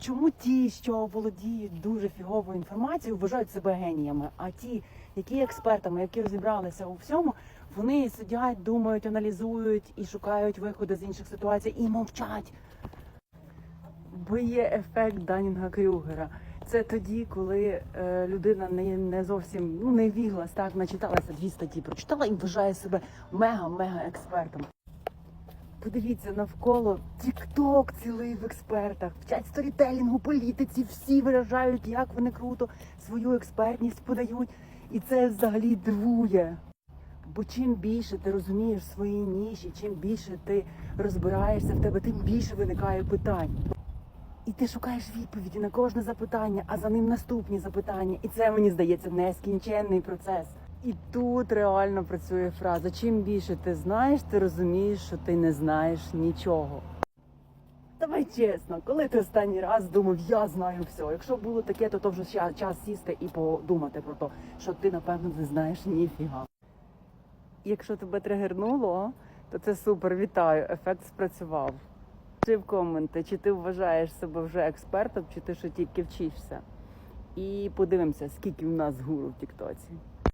Чому ті, що володіють дуже фіговою інформацією, вважають себе геніями, а ті, які експертами, які розібралися у всьому, вони сидять, думають, аналізують і шукають виходи з інших ситуацій і мовчать. Бо є ефект Данінга Крюгера. Це тоді, коли е, людина не, не зовсім ну не віглас, так начиталася дві статті, прочитала і вважає себе мега-мега експертом. Подивіться навколо тік-ток цілий в експертах, вчать сторітелінгу, політиці, всі виражають, як вони круто свою експертність подають, і це взагалі дивує. Бо чим більше ти розумієш в своїй ніші, чим більше ти розбираєшся в тебе, тим більше виникає питань. І ти шукаєш відповіді на кожне запитання, а за ним наступні запитання. І це мені здається нескінченний процес. І тут реально працює фраза: чим більше ти знаєш, ти розумієш, що ти не знаєш нічого. Давай чесно, коли ти останній раз думав, я знаю все. Якщо було таке, то, то вже час сісти і подумати про те, що ти напевно не знаєш ніфіга. Якщо тебе тригернуло, то це супер, вітаю, ефект спрацював. Чи в коменти, чи ти вважаєш себе вже експертом, чи ти ще тільки вчишся. І подивимося, скільки в нас гуру в Тіктоці.